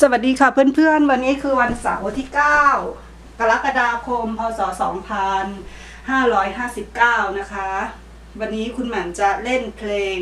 สวัสดีค่ะเพื่อนๆ วันนี้คือวันเสาร์ที่ 9 กรกฎาคม พศ 2559 นะคะ วันนี้คุณหมันจะเล่นเพลง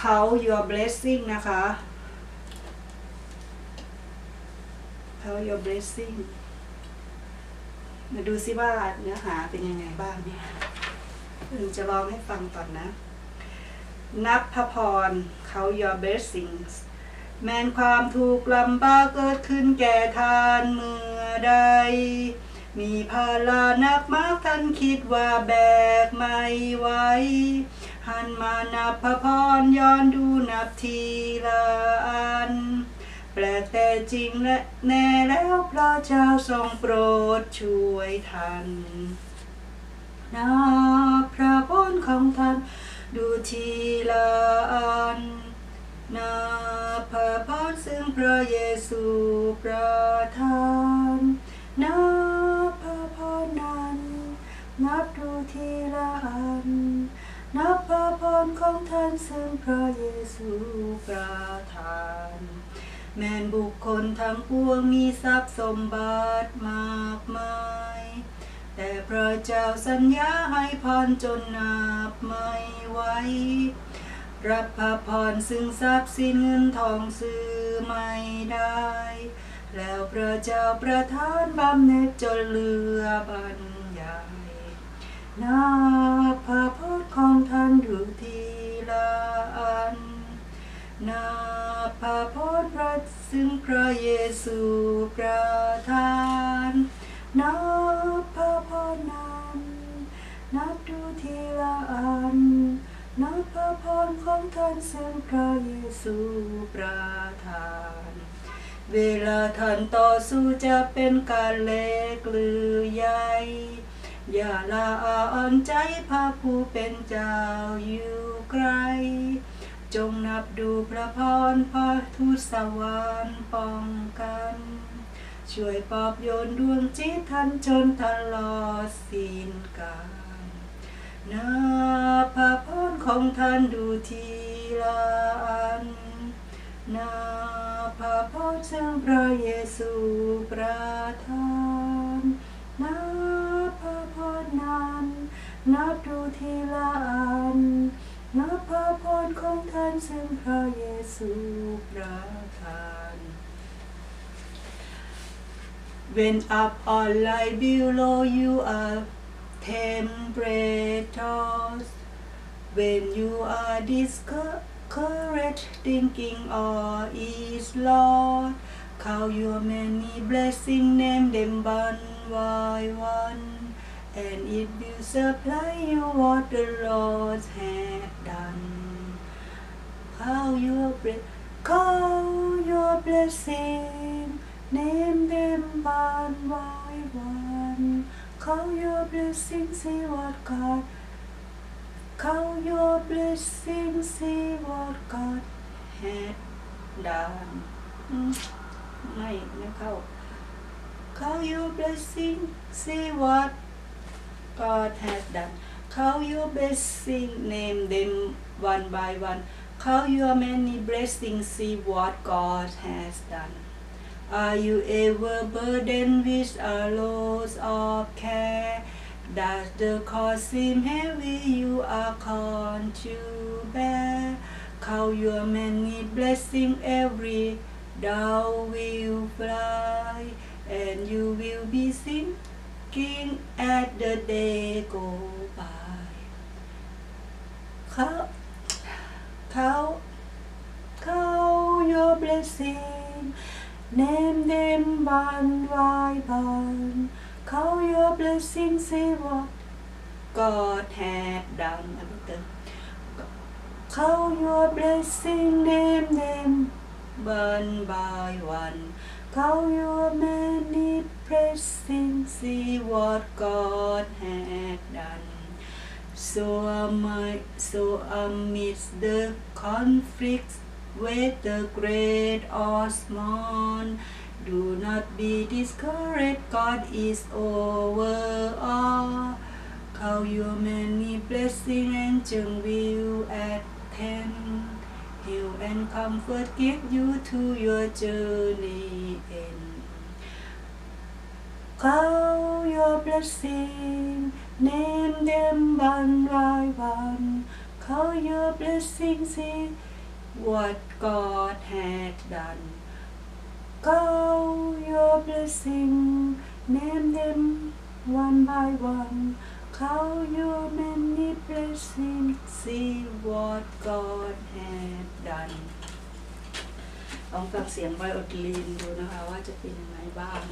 Count Your Blessing นะคะ Count Your Blessing มาดูซิว่าเนื้อหาเป็นยังไงบ้างเนี่ยอืมจะลองให้ฟังก่อนนะ นับพระพร Count Your Blessings แม้นความถูกลำบากเกิดขึ้นแก่ทานเมื่อใด มีภาระนักมากท่านคิดว่าแบกไม่ไหวหันมานับพระพรย้อนดูนับทีละอัน แปลกแต่จริงและแน่แล้วพระเจ้าทรงโปรดช่วยท่านนับพระพรของท่านดูทีละอัน นับพระพรซึ่งพระเยซูประทานนับพระพรนั้น นับดูทีละอัน นับพระพรของท่านซึ่งพระเยซูประทาน แม้นบุคคลทั้งปวงมีทรัพย์สมบัติมากมาย แต่พระเจ้าสัญญาให้พรจนนับไม่ไหว รับพระพรซึ่งทรัพย์สินเงินทองซื้อไม่ได้ แล้วพระเจ้าประทานบำเหน็จจนเลือบรรยายนับพระพรของท่านดูทีละอันนับพระพรพระซึ่งพระเยซูประทานนับพระพรนั้นนับดูทีละอัน นับพระพรของท่านซึ่งพระเยซูประทาน เวลาท่านต่อสู้จะเป็นการเล็กหรือใหญ่ อย่าละอ่อนใจพระผู้เป็นเจ้าอยู่ไกล จงนับดูพระพรพระทูตสวรรค์ป้องกัน ช่วยปอบโยนดวงจิตท่านจนตลอดสิ้นกาล นับพระพรของท่านดูทีละอันนับพระพรซึ่งพระเยซูประทานนับพระพรนั้นนับดูทีละอันนับพระพรของท่านซึ่งพระเยซูประทาน When up or lie below you are temperatures When you are discouraged thinking all is lost Count your many blessings, name them one by one And it will supply you what the Lord has done Count your count your blessing, name them one by one. Count your blessings, see what God. Count your blessings, see what God had done. อืมไม่ไม่เข้า Count your blessing, see what God has done. Count your blessing, name them one by one. Count your many blessings, see what God has done. Are you ever burdened with a load of care? Does the cost seem heavy you are called to bear? Count your many blessings, every down will fly, and you will be sinking as the day go by. Count, count, count your blessing, name them one by one. Count your blessings, see what God had done. Everything. Count your blessing, name them one by one. Count your many blessings, see what God had done. So am so amidst the conflicts, whether great or small, do not be discouraged, God is over all. Count your many blessings and will attend. heal and comfort give you to your journey end. Call your blessings, name them one by one. Call your blessings. What God had done. Call your blessing, name them one by one. Call your many blessings, see what God had done ลองฟังเสียงไวโอลินดูนะคะว่าจะเป็นยังไงบ้าง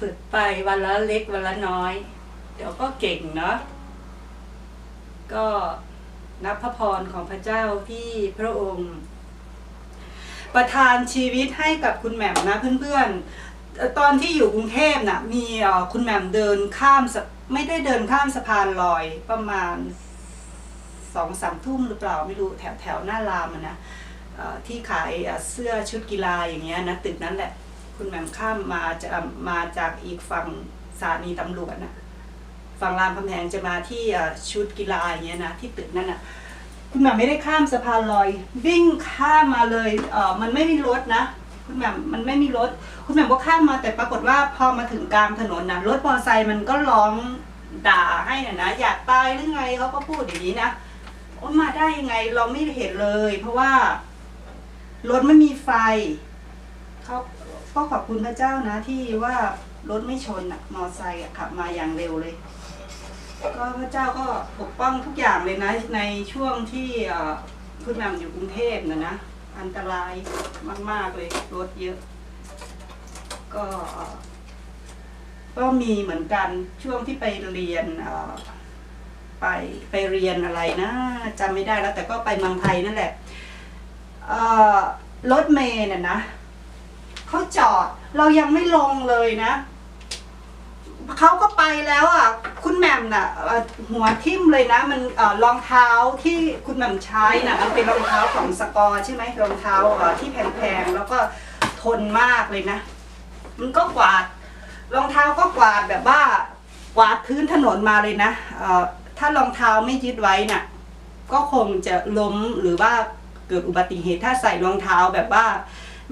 ฝึกไปวันละเล็กวันละน้อย เดี๋ยวก็เก่งเนาะก็นับพระพรของพระเจ้าที่พระองค์ ประทานชีวิตให้กับคุณแหม่มนะเพื่อนๆ ตอนที่อยู่กรุงเทพน่ะมีคุณแหม่มเดินข้ามไม่ได้เดินข้ามสะพานลอยประมาณสองสามทุ่มหรือเปล่าไม่รู้แถวแถวหน้ารามนะที่ขายเสื้อชุดกีฬาอย่างเงี้ยนะตึกนั้นแหละ คุณแหม่มข้ามมาจะมาจากอีกฝั่งสถานีตำรวจนะฝั่งรามคำแหงจะมาที่ชุดกีฬาอย่างเงี้ยนะที่ตึกนั้นน่ะ คุณแหม่มไม่ได้ข้ามสะพานลอย วิ่งข้ามมาเลยเออมันไม่มีรถนะคุณแหม่มมันไม่มีรถ คุณแหม่มก็ข้ามมาแต่ปรากฏว่าพอมาถึงกลางถนนนะรถมอเตอร์ไซค์มันก็ร้องด่าให้น่ะนะอยากตายหรือไงเขาก็พูดอย่างนี้นะโอ้มาได้ยังไงเราไม่เห็นเลย เพราะว่ารถไม่มีไฟเขา ก็ขอบคุณพระเจ้านะที่ว่ารถไม่ชนอะมอไซค์อะขับมาอย่างเร็วเลย ก็พระเจ้าก็ปกป้องทุกอย่างเลยนะในช่วงที่เอ่อคุณแม่อยู่กรุงเทพนะนะอันตรายมาก ๆเลยรถเยอะ ก็ก็มีเหมือนกันช่วงที่ไปเรียนไปไปเรียนอะไรนะจำไม่ได้แล้วแต่ก็ไปเมืองไทยนั่นแหละรถเมย์น่ะนะ เขาจอด เรายังไม่ลงเลยนะเขาก็ไปแล้วอะคุณแหม่มน่ะหัวทิ่มเลยนะ มันเอ่อรองเท้าที่คุณแหม่มใช้น่ะมันเป็นรองเท้าของสกอร์ใช่ไหมรองเท้าที่แพงๆแล้วก็ทนมากเลยนะ มันก็กวาดรองเท้าก็กวาดแบบว่ากวาดพื้นถนนมาเลยนะถ้ารองเท้าไม่ยึดไว้น่ะก็คงจะล้มหรือว่าเกิดอุบัติเหตุถ้าใส่รองเท้าแบบว่า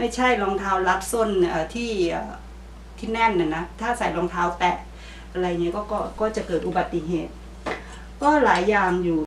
ไม่ใช่รองเท้ารัดส้นที่ที่แน่นนะนะถ้าใส่รองเท้าแตะอะไรเงี้ยก็ก็จะเกิดอุบัติเหตุ ก็หลายอย่างอยู่